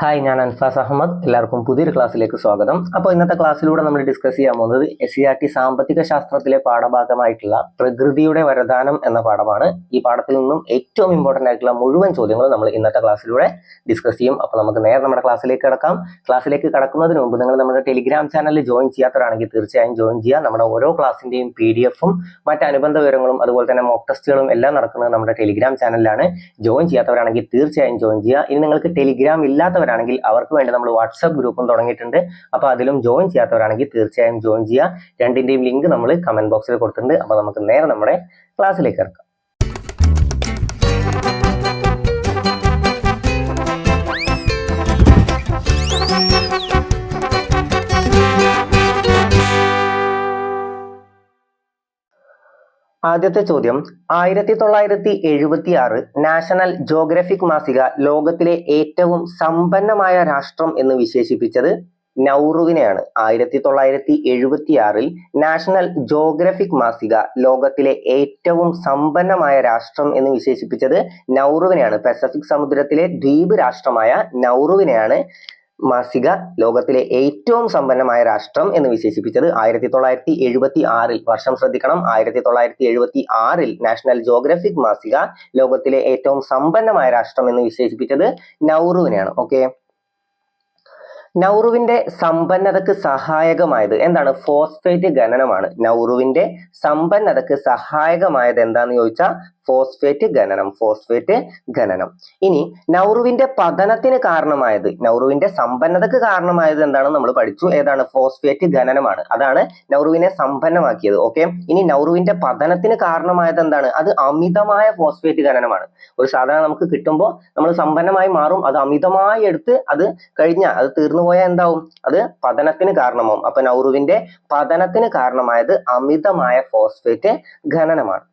Hi ഞാൻ അൻഫാസ് അഹമ്മദ്. എല്ലാവർക്കും പുതിയൊരു ക്ലാസ്സിലേക്ക് സ്വാഗതം. അപ്പോൾ ഇന്നത്തെ ക്ലാസ്സിലൂടെ നമ്മൾ ഡിസ്കസ് ചെയ്യാൻ പോകുന്നത് എസ് സി ആർ ടി സാമ്പത്തിക ശാസ്ത്രത്തിലെ പാഠഭാഗമായിട്ടുള്ള പ്രകൃതിയുടെ വരദാനം എന്ന പാഠമാണ്. ഈ പാഠത്തിൽ നിന്നും ഏറ്റവും ഇമ്പോർട്ടന്റ് ആയിട്ടുള്ള മുഴുവൻ ചോദ്യങ്ങളും നമ്മൾ ഇന്നത്തെ ക്ലാസ്സിലൂടെ ഡിസ്കസ് ചെയ്യും. അപ്പോൾ നമുക്ക് നേരെ നമ്മുടെ ക്ലാസ്സിലേക്ക് കിടക്കാം. ക്ലാസ്സിലേക്ക് കടക്കുന്നതിന് മുമ്പ് നിങ്ങൾ നമ്മുടെ ടെലിഗ്രാം ചാനലിൽ ജോയിൻ ചെയ്യാത്തവരാണെങ്കിൽ തീർച്ചയായും ജോയിൻ ചെയ്യുക. നമ്മുടെ ഓരോ ക്ലാസ്സിന്റെയും പി ഡി എഫും മറ്റ് അനുബന്ധ വിവരങ്ങളും അതുപോലെ തന്നെ മോക്ക് ടെസ്റ്റുകളും എല്ലാം നടക്കുന്നത് നമ്മുടെ ടെലിഗ്രാം ചാനലിലാണ് ജോയിൻ ചെയ്യാത്തവരാണെങ്കിൽ തീർച്ചയായും ജോയിൻ ചെയ്യുക. ഇനി നിങ്ങൾക്ക് ടെലിഗ്രാം ഇല്ലാത്തവരാണെങ്കിൽ അവർക്ക് വേണ്ടി നമ്മൾ വാട്സപ്പ് ഗ്രൂപ്പും തുടങ്ങിയിട്ടുണ്ട്. അപ്പോൾ അതിലും ജോയിൻ ചെയ്യാത്തവരാണെങ്കിൽ തീർച്ചയായും ജോയിൻ ചെയ്യുക. രണ്ടിന്റെയും ലിങ്ക് നമ്മൾ കമന്റ് ബോക്സിൽ കൊടുത്തിട്ടുണ്ട്. അപ്പോൾ നമുക്ക് നേരെ നമ്മുടെ ക്ലാസ്സിലേക്ക് ഇറക്കാം. ആദ്യത്തെ ചോദ്യം. ആയിരത്തി തൊള്ളായിരത്തി എഴുപത്തി ആറ് നാഷണൽ ജോഗ്രഫിക് മാസിക ലോകത്തിലെ ഏറ്റവും സമ്പന്നമായ രാഷ്ട്രം എന്ന് വിശേഷിപ്പിച്ചത് നൗറുവിനെയാണ്. ആയിരത്തി തൊള്ളായിരത്തി എഴുപത്തി ആറിൽ നാഷണൽ ജോഗ്രഫിക് മാസിക ലോകത്തിലെ ഏറ്റവും സമ്പന്നമായ രാഷ്ട്രം എന്ന് വിശേഷിപ്പിച്ചത് നൗറുവിനെയാണ്. പസഫിക് സമുദ്രത്തിലെ ദ്വീപ് രാഷ്ട്രമായ നൗറുവിനെയാണ് മാസിക ലോകത്തിലെ ഏറ്റവും സമ്പന്നമായ രാഷ്ട്രം എന്ന് വിശേഷിപ്പിച്ചത് ആയിരത്തി തൊള്ളായിരത്തി എഴുപത്തി ആറിൽ വർഷം ശ്രദ്ധിക്കണം. ആയിരത്തി തൊള്ളായിരത്തി എഴുപത്തി ആറിൽ നാഷണൽ ജോഗ്രഫിക് മാസിക ലോകത്തിലെ ഏറ്റവും സമ്പന്നമായ രാഷ്ട്രം എന്ന് വിശേഷിപ്പിച്ചത് നൗറുവിനെയാണ്. ഓക്കെ? നൗറുവിന്റെ സമ്പന്നതക്ക് സഹായകമായത് എന്താണ്? ഫോസ്ഫേറ്റ് ഖനനമാണ്. നൗറുവിന്റെ സമ്പന്നതക്ക് സഹായകമായത് എന്താന്ന് ചോദിച്ചാൽ ഫോസ്ഫേറ്റ് ഖനനം ഫോസ്ഫേറ്റ് ഖനനം. ഇനി നൗറുവിന്റെ പതനത്തിന് കാരണമായത് നൗറുവിന്റെ സമ്പന്നതക്ക് കാരണമായത് എന്താണെന്ന് നമ്മൾ പഠിച്ചു? ഏതാണ്? ഫോസ്ഫേറ്റ് ഖനനമാണ്. അതാണ് നൗറുവിനെ സമ്പന്നമാക്കിയത്. ഓക്കെ? ഇനി നൗറുവിന്റെ പതനത്തിന് കാരണമായത് എന്താണ്? അത് അമിതമായ ഫോസ്ഫേറ്റ് ഖനനമാണ്. ഒരു സാധനം നമുക്ക് കിട്ടുമ്പോൾ നമ്മൾ സമ്പന്നമായി മാറും. അത് അമിതമായി എടുത്ത് അത് കഴിഞ്ഞ അത് തീർന്നു പോയാൽ എന്താവും? അത് പതനത്തിന് കാരണമാവും. അപ്പൊ നൗറുവിന്റെ പതനത്തിന് കാരണമായത് അമിതമായ ഫോസ്ഫേറ്റ് ഖനനമാണ്.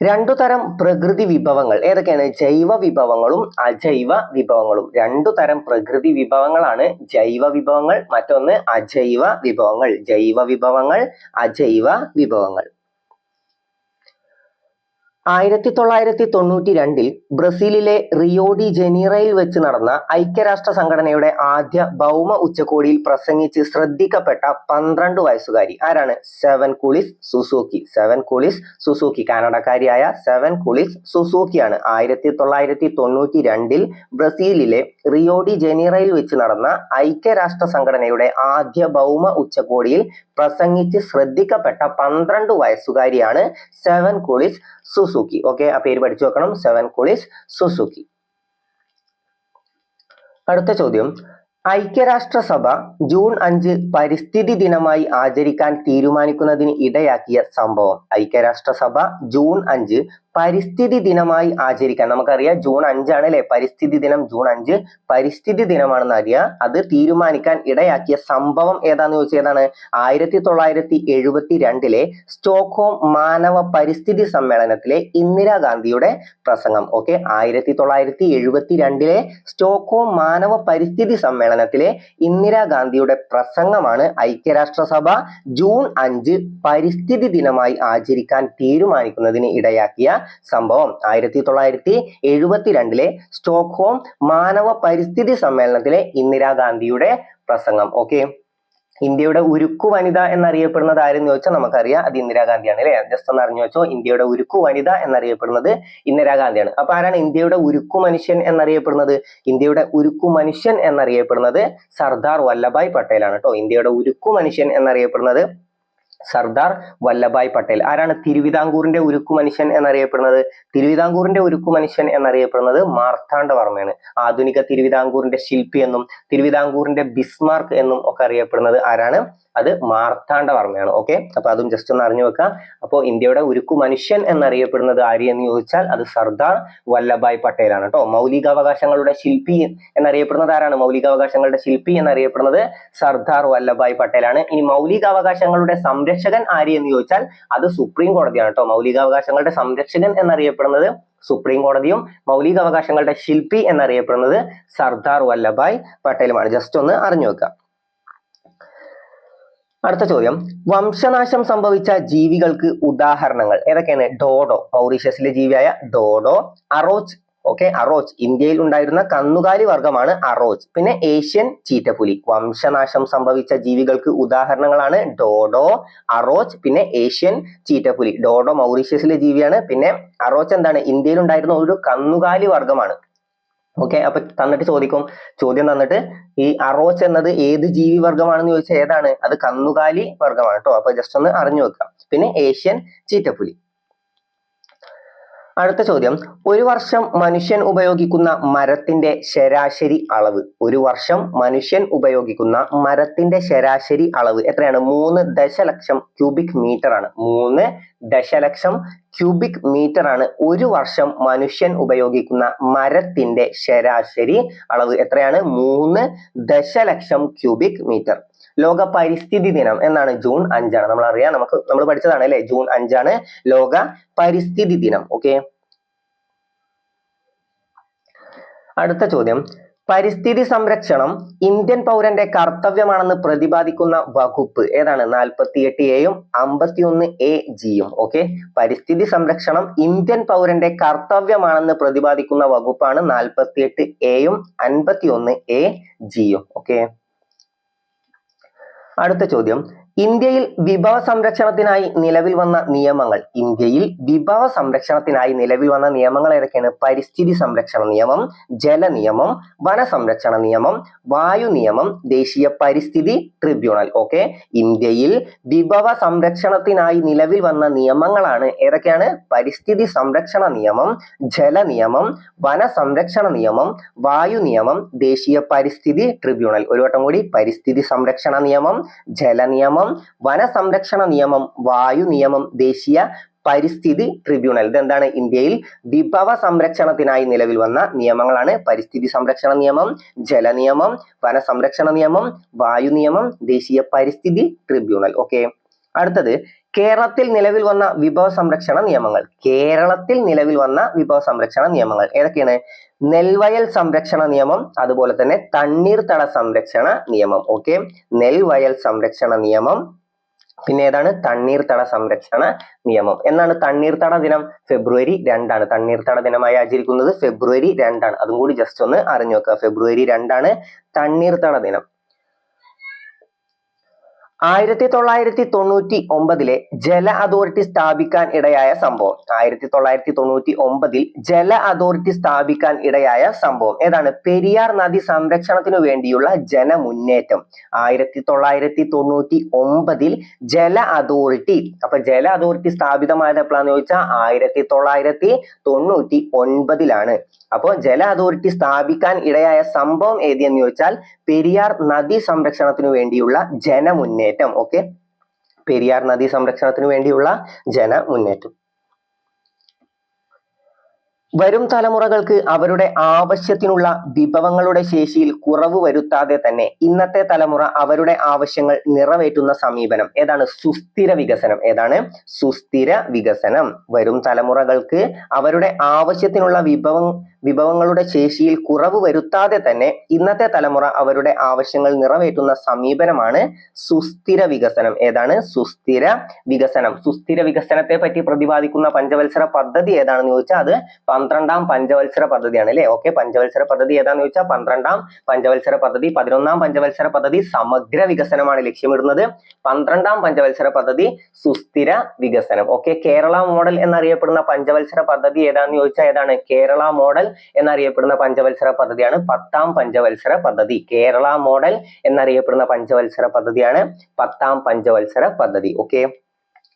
രണ്ടു തരം പ്രകൃതി വിഭവങ്ങൾ. ഏതൊക്കെയാണ്? ജൈവ വിഭവങ്ങളും അജൈവ വിഭവങ്ങളും. രണ്ടു തരം പ്രകൃതി വിഭവങ്ങളാണ് ജൈവ വിഭവങ്ങൾ മറ്റൊന്ന് അജൈവ വിഭവങ്ങൾ. ജൈവ വിഭവങ്ങൾ അജൈവ വിഭവങ്ങൾ. ആയിരത്തി തൊള്ളായിരത്തി തൊണ്ണൂറ്റി രണ്ടിൽ ബ്രസീലിലെ റിയോഡി ജനീറയിൽ വെച്ച് നടന്ന ഐക്യരാഷ്ട്ര സംഘടനയുടെ ആദ്യ ഭൗമ ഉച്ചകോടിയിൽ പ്രസംഗിച്ച് ശ്രദ്ധിക്കപ്പെട്ട പന്ത്രണ്ട് വയസ്സുകാരി ആരാണ്? Severn Cullis Suzuki. Severn Cullis Suzuki. കാനഡക്കാരിയായ Severn Cullis സുസൂക്കിയാണ് ആയിരത്തി തൊള്ളായിരത്തി തൊണ്ണൂറ്റി രണ്ടിൽ ബ്രസീലിലെ റിയോഡി ജനീറയിൽ വെച്ച് നടന്ന ഐക്യരാഷ്ട്ര സംഘടനയുടെ ആദ്യ ഭൗമ ഉച്ചകോടിയിൽ പ്രസംഗിച്ച് ശ്രദ്ധിക്കപ്പെട്ട പന്ത്രണ്ട് വയസ്സുകാരിയാണ് സെവൻ കുളിസ് സുസുക്കി ഓക്കെ ആ പേര് പഠിച്ചു വെക്കണം. സെവൻ കുളിസ് സുസുക്കി അടുത്ത ചോദ്യം. ഐക്യരാഷ്ട്രസഭ ജൂൺ അഞ്ച് പരിസ്ഥിതി ദിനമായി ആചരിക്കാൻ തീരുമാനിക്കുന്നതിന് ഇടയാക്കിയ സംഭവം. ഐക്യരാഷ്ട്രസഭ ജൂൺ അഞ്ച് പരിസ്ഥിതി ദിനമായി ആചരിക്കാൻ നമുക്കറിയാം ജൂൺ അഞ്ചാണ് അല്ലെ പരിസ്ഥിതി ദിനം ജൂൺ അഞ്ച്. പരിസ്ഥിതി ദിനമാണെന്ന് അറിയാം. അത് തീരുമാനിക്കാൻ ഇടയാക്കിയ സംഭവം ഏതാന്ന് ചോദിച്ചത് ഏതാണ് ആയിരത്തി തൊള്ളായിരത്തി എഴുപത്തി രണ്ടിലെ സ്റ്റോക്ക്ഹോം മാനവ പരിസ്ഥിതി സമ്മേളനത്തിലെ ഇന്ദിരാഗാന്ധിയുടെ പ്രസംഗം. ഓക്കെ? ആയിരത്തി തൊള്ളായിരത്തി എഴുപത്തി രണ്ടിലെ സ്റ്റോക്ക്ഹോം മാനവ പരിസ്ഥിതി സമ്മേളനത്തിലെ ഇന്ദിരാഗാന്ധിയുടെ പ്രസംഗമാണ് ഐക്യരാഷ്ട്രസഭ ജൂൺ അഞ്ച് പരിസ്ഥിതി ദിനമായി ആചരിക്കാൻ തീരുമാനിക്കുന്നതിന് ഇടയാക്കിയ സംഭവം. ആയിരത്തി തൊള്ളായിരത്തി എഴുപത്തിരണ്ടിലെ സ്റ്റോക്ക്ഹോം മാനവ പരിസ്ഥിതി സമ്മേളനത്തിലെ ഇന്ദിരാഗാന്ധിയുടെ പ്രസംഗം. ഓക്കെ ഇന്ത്യയുടെ ഉരുക്കു വനിത എന്നറിയപ്പെടുന്നത് ആരെന്ന് ചോദിച്ചാൽ നമുക്കറിയാം. അത് ഇന്ദിരാഗാന്ധിയാണ് അല്ലെ? ജസ്റ്റ് ഒന്ന് അറിഞ്ഞു വെച്ചോ. ഇന്ത്യയുടെ ഉരുക്കു വനിത എന്നറിയപ്പെടുന്നത് ഇന്ദിരാഗാന്ധിയാണ് അപ്പൊ ആരാണ് ഇന്ത്യയുടെ ഉരുക്കു മനുഷ്യൻ എന്നറിയപ്പെടുന്നത്? ഇന്ത്യയുടെ ഉരുക്കു മനുഷ്യൻ എന്നറിയപ്പെടുന്നത് സർദാർ വല്ലഭായ് പട്ടേലാണ് കേട്ടോ. ഇന്ത്യയുടെ ഉരുക്കു മനുഷ്യൻ എന്നറിയപ്പെടുന്നത് സർദാർ വല്ലഭായ് പട്ടേൽ. ആരാണ് തിരുവിതാംകൂറിന്റെ ഉരുക്കു മനുഷ്യൻ എന്നറിയപ്പെടുന്നത്? തിരുവിതാംകൂറിന്റെ ഉരുക്കു മനുഷ്യൻ എന്നറിയപ്പെടുന്നത് മാർത്താണ്ഡവർമ്മയാണ് ആധുനിക തിരുവിതാംകൂറിന്റെ ശില്പി എന്നും തിരുവിതാംകൂറിന്റെ ബിസ്മാർക്ക് എന്നും ഒക്കെ അറിയപ്പെടുന്നത് ആരാണ്? അത് മാർത്താണ്ഡവർമ്മയാണ് ഓക്കെ അപ്പൊ അതും ജസ്റ്റ് ഒന്ന് അറിഞ്ഞു വെക്കുക അപ്പോൾ ഇന്ത്യയുടെ ഉരുക്കു മനുഷ്യൻ എന്നറിയപ്പെടുന്നത് ആര് എന്ന് ചോദിച്ചാൽ അത് സർദാർ വല്ലഭായ് പട്ടേലാണ് കേട്ടോ മൗലികാവകാശങ്ങളുടെ ശില്പി എന്നറിയപ്പെടുന്നത് ആരാണ്? മൗലികാവകാശങ്ങളുടെ ശില്പി എന്നറിയപ്പെടുന്നത് സർദാർ വല്ലഭായ് പട്ടേലാണ്. ഇനി മൗലികാവകാശങ്ങളുടെ സംരക്ഷകൻ ആര് എന്ന് ചോദിച്ചാൽ അത് സുപ്രീം കോടതിയാണ് കേട്ടോ മൗലികാവകാശങ്ങളുടെ സംരക്ഷകൻ എന്നറിയപ്പെടുന്നത് സുപ്രീം കോടതിയും മൗലികാവകാശങ്ങളുടെ ശില്പി എന്നറിയപ്പെടുന്നത് സർദാർ വല്ലഭായ് പട്ടേലുമാണ്. ജസ്റ്റ് ഒന്ന് അറിഞ്ഞു വെക്കുക അടുത്ത ചോദ്യം. വംശനാശം സംഭവിച്ച ജീവികൾക്ക് ഉദാഹരണങ്ങൾ. ഏതൊക്കെയാണ്? ഡോഡോ മൗറീഷ്യസിലെ ജീവിയായ ഡോഡോ അറോച്ച് ഓക്കെ അറോച്ച്. ഇന്ത്യയിൽ ഉണ്ടായിരുന്ന കന്നുകാലി വർഗമാണ് അറോച്ച്. പിന്നെ ഏഷ്യൻ ചീറ്റപ്പുലി. വംശനാശം സംഭവിച്ച ജീവികൾക്ക് ഉദാഹരണങ്ങളാണ് ഡോഡോ അറോച്ച് പിന്നെ ഏഷ്യൻ ചീറ്റപ്പുലി. ഡോഡോ മൗറീഷ്യസിലെ ജീവിയാണ്. പിന്നെ അറോച്ച് എന്താണ്? ഇന്ത്യയിൽ ഉണ്ടായിരുന്ന ഒരു കന്നുകാലി വർഗമാണ് ഓക്കെ അപ്പൊ തന്നിട്ട് ചോദിക്കും. ചോദ്യം തന്നിട്ട് ഈ അറോച്ച് എന്നത് ഏത് ജീവി വർഗമാണെന്ന് ചോദിച്ചാൽ ഏതാണ്? അത് കന്നുകാലി വർഗമാണ് കേട്ടോ അപ്പൊ ജസ്റ്റ് ഒന്ന് അറിഞ്ഞു വെക്കാം പിന്നെ ഏഷ്യൻ ചീറ്റപ്പുലി. അടുത്ത ചോദ്യം. ഒരു വർഷം മനുഷ്യൻ ഉപയോഗിക്കുന്ന മരത്തിന്റെ ശരാശരി അളവ്. ഒരു വർഷം മനുഷ്യൻ ഉപയോഗിക്കുന്ന മരത്തിന്റെ ശരാശരി അളവ് എത്രയാണ്? മൂന്ന് ദശലക്ഷം ക്യൂബിക് മീറ്റർ ആണ്. മൂന്ന് ദശലക്ഷം ക്യൂബിക് മീറ്റർ ആണ്. ഒരു വർഷം മനുഷ്യൻ ഉപയോഗിക്കുന്ന മരത്തിന്റെ ശരാശരി അളവ് എത്രയാണ്? മൂന്ന് ദശലക്ഷം ക്യൂബിക് മീറ്റർ. ലോക പരിസ്ഥിതി ദിനം എന്നാണ് ജൂൺ അഞ്ചാണ്. നമ്മൾ അറിയാം നമുക്ക് നമ്മൾ പഠിച്ചതാണ് അല്ലെ? ജൂൺ അഞ്ചാണ് ലോക പരിസ്ഥിതി ദിനം. ഓക്കെ അടുത്ത ചോദ്യം. പരിസ്ഥിതി സംരക്ഷണം ഇന്ത്യൻ പൗരന്റെ കർത്തവ്യമാണെന്ന് പ്രതിപാദിക്കുന്ന വകുപ്പ് ഏതാണ്? നാൽപ്പത്തി എട്ട് എയും അമ്പത്തിയൊന്ന് എ ജിയും ഓക്കെ പരിസ്ഥിതി സംരക്ഷണം ഇന്ത്യൻ പൗരന്റെ കർത്തവ്യമാണെന്ന് പ്രതിപാദിക്കുന്ന വകുപ്പാണ് നാൽപ്പത്തി എട്ട് എയും അൻപത്തിയൊന്ന് എ ജിയും ഓക്കെ അടുത്ത ചോദ്യം ഇന്ത്യയിൽ വിഭവ സംരക്ഷണത്തിനായി നിലവിൽ വന്ന നിയമങ്ങൾ. ഇന്ത്യയിൽ വിഭവ സംരക്ഷണത്തിനായി നിലവിൽ വന്ന നിയമങ്ങൾ ഏതൊക്കെയാണ്? പരിസ്ഥിതി സംരക്ഷണ നിയമം ജല നിയമം വന സംരക്ഷണ നിയമം വായു നിയമം ദേശീയ പരിസ്ഥിതി ട്രിബ്യൂണൽ. ഓക്കെ? ഇന്ത്യയിൽ വിഭവ സംരക്ഷണത്തിനായി നിലവിൽ വന്ന നിയമങ്ങളാണ് ഏതൊക്കെയാണ്? പരിസ്ഥിതി സംരക്ഷണ നിയമം ജല നിയമം വന സംരക്ഷണ നിയമം വായു നിയമം ദേശീയ പരിസ്ഥിതി ട്രിബ്യൂണൽ. ഒരു വട്ടം കൂടി. പരിസ്ഥിതി സംരക്ഷണ നിയമം ജല നിയമം വന സംരക്ഷണ നിയമം വായു നിയമം ദേശീയ പരിസ്ഥിതി ട്രിബ്യൂണൽ. ഇതെന്താണ്? ഇന്ത്യയിൽ വിഭവ സംരക്ഷണത്തിനായി നിലവിൽ വന്ന നിയമങ്ങളാണ്. പരിസ്ഥിതി സംരക്ഷണ നിയമം ജല നിയമം വന സംരക്ഷണ നിയമം വായു നിയമം ദേശീയ പരിസ്ഥിതി ട്രിബ്യൂണൽ. ഓക്കെ. അടുത്തത് കേരളത്തിൽ നിലവിൽ വന്ന വിഭവ സംരക്ഷണ നിയമങ്ങൾ. കേരളത്തിൽ നിലവിൽ വന്ന വിഭവ സംരക്ഷണ നിയമങ്ങൾ ഏതൊക്കെയാണ്? നെൽവയൽ സംരക്ഷണ നിയമം അതുപോലെ തന്നെ തണ്ണീർത്തട സംരക്ഷണ നിയമം. ഓക്കെ? നെൽവയൽ സംരക്ഷണ നിയമം പിന്നെ ഏതാണ്? തണ്ണീർത്തട സംരക്ഷണ നിയമം. എന്നാണ് തണ്ണീർത്തട ദിനം? ഫെബ്രുവരി രണ്ടാണ്. തണ്ണീർത്തട ദിനമായി ആചരിക്കുന്നത് ഫെബ്രുവരി രണ്ടാണ്. അതും കൂടി ജസ്റ്റ് ഒന്ന് അറിഞ്ഞു വെക്കുക. ഫെബ്രുവരി രണ്ടാണ് തണ്ണീർത്തട ദിനം. ആയിരത്തി തൊള്ളായിരത്തി തൊണ്ണൂറ്റി ഒമ്പതിലെ ജല അതോറിറ്റി സ്ഥാപിക്കാൻ ഇടയായ സംഭവം. ആയിരത്തി തൊള്ളായിരത്തി തൊണ്ണൂറ്റി ഒമ്പതിൽ ജല അതോറിറ്റി സ്ഥാപിക്കാൻ ഇടയായ സംഭവം. ഏതാണ്? പെരിയാർ നദി സംരക്ഷണത്തിനു വേണ്ടിയുള്ള ജനമുന്നേറ്റം ആയിരത്തി തൊള്ളായിരത്തി തൊണ്ണൂറ്റി ഒമ്പതിൽ ജല അതോറിറ്റി. അപ്പൊ ജല അതോറിറ്റി സ്ഥാപിതമായത് എപ്പോഴാന്ന് ചോദിച്ചാൽ ആയിരത്തി തൊള്ളായിരത്തി തൊണ്ണൂറ്റി ഒൻപതിലാണ് അപ്പോൾ ജല അതോറിറ്റി സ്ഥാപിക്കാൻ ഇടയായ സംഭവം ഏതെന്ന് ചോദിച്ചാൽ പെരിയാർ നദി സംരക്ഷണത്തിനു വേണ്ടിയുള്ള ജനമുന്നേറ്റം. ഓക്കെ പെരിയാർ നദി സംരക്ഷണത്തിന് വേണ്ടിയുള്ള ജന മുന്നേറ്റം. വരും തലമുറകൾക്ക് അവരുടെ ആവശ്യത്തിനുള്ള വിഭവങ്ങളുടെ ശേഷിയിൽ കുറവ് വരുത്താതെ തന്നെ ഇന്നത്തെ തലമുറ അവരുടെ ആവശ്യങ്ങൾ നിറവേറ്റുന്ന സമീപനം ഏതാണ്? സുസ്ഥിര വികസനം. ഏതാണ്? സുസ്ഥിര വികസനം. വരും തലമുറകൾക്ക് അവരുടെ ആവശ്യത്തിനുള്ള വിഭവം വിഭവങ്ങളുടെ ശേഷിയിൽ കുറവ് വരുത്താതെ തന്നെ ഇന്നത്തെ തലമുറ അവരുടെ ആവശ്യങ്ങൾ നിറവേറ്റുന്ന സമീപനമാണ് സുസ്ഥിര വികസനം. ഏതാണ്? സുസ്ഥിര വികസനം. സുസ്ഥിര വികസനത്തെ പറ്റി പ്രതിപാദിക്കുന്ന പഞ്ചവത്സര പദ്ധതി ഏതാണെന്ന് ചോദിച്ചാൽ അത് പന്ത്രണ്ടാം പഞ്ചവത്സര പദ്ധതിയാണ് അല്ലേ? ഓക്കെ പഞ്ചവത്സര പദ്ധതി ഏതാന്ന് ചോദിച്ചാൽ പന്ത്രണ്ടാം പഞ്ചവത്സര പദ്ധതി പതിനൊന്നാം പഞ്ചവത്സര പദ്ധതി സമഗ്ര വികസനമാണ് ലക്ഷ്യമിടുന്നത്. പന്ത്രണ്ടാം പഞ്ചവത്സര പദ്ധതി സുസ്ഥിര വികസനം. ഓക്കെ കേരള മോഡൽ എന്നറിയപ്പെടുന്ന പഞ്ചവത്സര പദ്ധതി ഏതാന്ന് ചോദിച്ചാൽ ഏതാണ്? കേരള മോഡൽ എന്നറിയപ്പെടുന്ന പഞ്ചവത്സര പദ്ധതിയാണ് പത്താം പഞ്ചവത്സര പദ്ധതി. കേരള മോഡൽ എന്നറിയപ്പെടുന്ന പഞ്ചവത്സര പദ്ധതിയാണ് പത്താം പഞ്ചവത്സര പദ്ധതി. ഓക്കെ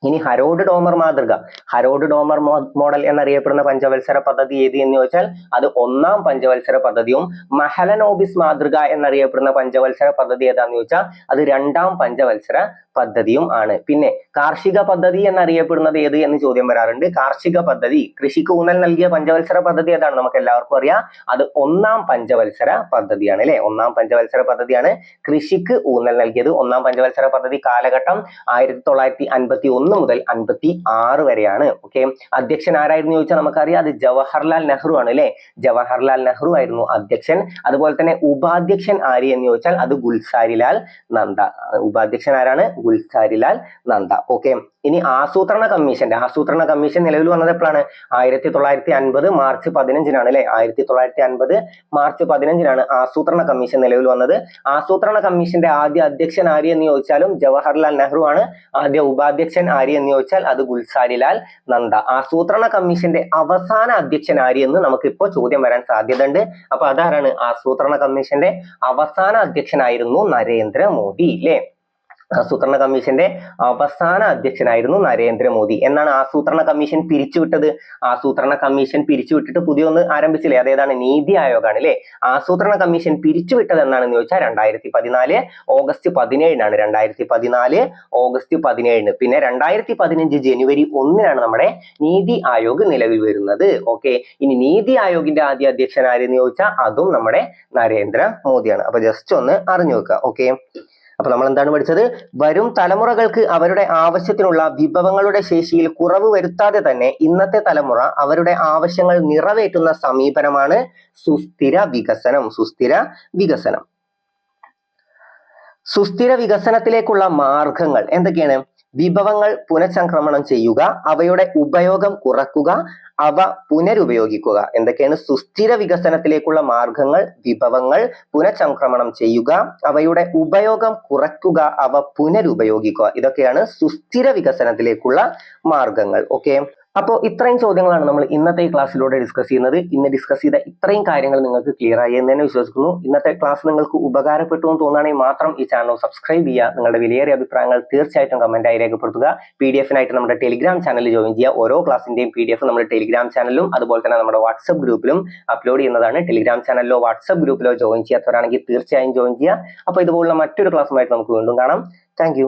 ഇനി ഹരോഡ് ഡോമർ മാതൃക. ഹരോഡ് ഡോമർ മോഡൽ എന്നറിയപ്പെടുന്ന പഞ്ചവത്സര പദ്ധതി ഏത് എന്ന് ചോദിച്ചാൽ അത് ഒന്നാം പഞ്ചവത്സര പദ്ധതിയും മഹലനോബിസ് മാതൃക എന്നറിയപ്പെടുന്ന പഞ്ചവത്സര പദ്ധതി ഏതാന്ന് ചോദിച്ചാൽ അത് രണ്ടാം പഞ്ചവത്സര പദ്ധതിയും ആണ്. പിന്നെ കാർഷിക പദ്ധതി എന്നറിയപ്പെടുന്നത് ഏത് എന്ന് ചോദ്യം വരാറുണ്ട്. കാർഷിക പദ്ധതി കൃഷിക്ക് ഊന്നൽ നൽകിയ പഞ്ചവത്സര പദ്ധതി ഏതാണ് നമുക്ക് എല്ലാവർക്കും അറിയാം. അത് ഒന്നാം പഞ്ചവത്സര പദ്ധതിയാണ് അല്ലെ? ഒന്നാം പഞ്ചവത്സര പദ്ധതിയാണ് കൃഷിക്ക് ഊന്നൽ നൽകിയത്. ഒന്നാം പഞ്ചവത്സര പദ്ധതി കാലഘട്ടം ആയിരത്തി തൊള്ളായിരത്തി അൻപത്തി ഒന്ന് മുതൽ അൻപത്തി ആറ് വരെയാണ് ഓക്കെ അധ്യക്ഷൻ ആരായിരുന്നു ചോദിച്ചാൽ നമുക്കറിയാം. അത് ജവഹർലാൽ നെഹ്റു ആണ് അല്ലെ? ജവഹർലാൽ നെഹ്റു ആയിരുന്നു അധ്യക്ഷൻ. അതുപോലെ തന്നെ ഉപാധ്യക്ഷൻ ആര് എന്ന് ചോദിച്ചാൽ അത് ഗുൽസാരിലാൽ നന്ദ. ഉപാധ്യക്ഷൻ ആരാണ്? ഗുൽസാരിലാൽ നന്ദ ഓക്കെ ഇനി ആസൂത്രണ കമ്മീഷന്റെ ആസൂത്രണ കമ്മീഷൻ നിലവിൽ വന്നത് എപ്പോഴാണ്? ആയിരത്തി തൊള്ളായിരത്തി അൻപത് മാർച്ച് പതിനഞ്ചിനാണ് അല്ലെ? ആയിരത്തി തൊള്ളായിരത്തി അൻപത് മാർച്ച് പതിനഞ്ചിനാണ് ആസൂത്രണ കമ്മീഷൻ നിലവിൽ വന്നത്. ആസൂത്രണ കമ്മീഷന്റെ ആദ്യ അധ്യക്ഷൻ ആര് എന്ന് ചോദിച്ചാലും ജവഹർലാൽ നെഹ്റു ആണ്. ആദ്യ ഉപാധ്യക്ഷൻ ആര് എന്ന് ചോദിച്ചാൽ അത് ഗുൽസാരിലാൽ നന്ദ ആസൂത്രണ കമ്മീഷന്റെ അവസാന അധ്യക്ഷൻ ആര് എന്ന് നമുക്ക് ഇപ്പോൾ ചോദ്യം വരാൻ സാധ്യതയുണ്ട്. അപ്പൊ അതാരാണ് ആസൂത്രണ കമ്മീഷന്റെ അവസാന അധ്യക്ഷനായിരുന്നു നരേന്ദ്രമോദി ഇല്ലേ? ആസൂത്രണ കമ്മീഷന്റെ അവസാന അധ്യക്ഷനായിരുന്നു നരേന്ദ്രമോദി. എന്നാണ് ആസൂത്രണ കമ്മീഷൻ പിരിച്ചുവിട്ടത്? ആസൂത്രണ കമ്മീഷൻ പിരിച്ചുവിട്ടിട്ട് പുതിയ ഒന്ന് ആരംഭിച്ചില്ലേ? അതേതാണ്? നീതി ആയോഗാണ് അല്ലെ ആസൂത്രണ കമ്മീഷൻ പിരിച്ചുവിട്ടത് എന്നാണെന്ന് ചോദിച്ചാൽ രണ്ടായിരത്തി പതിനാല് ഓഗസ്റ്റ് പതിനേഴിനാണ്. രണ്ടായിരത്തി പതിനാല് ഓഗസ്റ്റ് പതിനേഴിന്. പിന്നെ രണ്ടായിരത്തി പതിനഞ്ച് ജനുവരി ഒന്നിനാണ് നമ്മുടെ നീതി ആയോഗ് നിലവിൽ വരുന്നത്. ഓക്കെ? ഇനി നീതി ആയോഗിന്റെ ആദ്യ അധ്യക്ഷൻ ആരെന്ന് ചോദിച്ചാൽ അതും നമ്മുടെ നരേന്ദ്ര മോദിയാണ് അപ്പൊ ജസ്റ്റ് ഒന്ന് അറിഞ്ഞു വെക്കുക ഓക്കെ? അപ്പൊ നമ്മൾ എന്താണ് പഠിച്ചത്? വരും തലമുറകൾക്ക് അവരുടെ ആവശ്യത്തിനുള്ള വിഭവങ്ങളുടെ ശേഷിയിൽ കുറവ് വരുത്താതെ തന്നെ ഇന്നത്തെ തലമുറ അവരുടെ ആവശ്യങ്ങൾ നിറവേറ്റുന്ന സമീപനമാണ് സുസ്ഥിര വികസനം സുസ്ഥിര വികസനം. സുസ്ഥിര വികസനത്തിലേക്കുള്ള മാർഗങ്ങൾ എന്തൊക്കെയാണ്? വിഭവങ്ങൾ പുനഃചംക്രമണം ചെയ്യുക അവയുടെ ഉപയോഗം കുറക്കുക അവ പുനരുപയോഗിക്കുക. എന്തൊക്കെയാണ്? സുസ്ഥിര വികസനത്തിലേക്കുള്ള മാർഗങ്ങൾ വിഭവങ്ങൾ പുനഃചംക്രമണം ചെയ്യുക അവയുടെ ഉപയോഗം കുറയ്ക്കുക അവ പുനരുപയോഗിക്കുക. ഇതൊക്കെയാണ് സുസ്ഥിര വികസനത്തിലേക്കുള്ള മാർഗങ്ങൾ. ഓക്കെ അപ്പോൾ ഇത്രയും ചോദ്യങ്ങളാണ് നമ്മൾ ഇന്നത്തെ ക്ലാസ്സിലൂടെ ഡിസ്കസ് ചെയ്യുന്നത്. ഇന്ന് ഡിസ്കസ് ചെയ്ത ഇത്രയും കാര്യങ്ങൾ നിങ്ങൾക്ക് ക്ലിയർ ആയി എന്ന് തന്നെ വിശ്വസിക്കുന്നു. ഇന്നത്തെ ക്ലാസ് നിങ്ങൾക്ക് ഉപകാരപ്പെട്ടു എന്ന് തോന്നുകയാണെങ്കിൽ മാത്രം ഈ ചാനൽ സബ്സ്ക്രൈബ് ചെയ്യുക. നിങ്ങളുടെ വിലയേറിയ അഭിപ്രായങ്ങൾ തീർച്ചയായിട്ടും കമന്റായി രേഖപ്പെടുത്തുക. പി ഡി എഫിനായിട്ട് നമ്മുടെ ടെലിഗ്രാം ചാനലിൽ ജോയിൻ ചെയ്യുക. ഓരോ ക്ലാസ്സിന്റെയും പി ഡി എഫ് നമ്മുടെ ടെലിഗ്രാം ചാനലിലും അതുപോലെ തന്നെ നമ്മുടെ വാട്സപ്പ് ഗ്രൂപ്പിലും അപ്ലോഡ് ചെയ്യുന്നതാണ്. ടെലിഗ്രാം ചാനലിലോ വാട്സപ്പ് ഗ്രൂപ്പിലോ ജോയിൻ ചെയ്യാത്തവരാണെങ്കിൽ തീർച്ചയായും ജോയിൻ ചെയ്യുക. അപ്പോൾ ഇതുപോലുള്ള മറ്റൊരു ക്ലാസ്സുമായിട്ട് നമുക്ക് വീണ്ടും കാണാം. താങ്ക്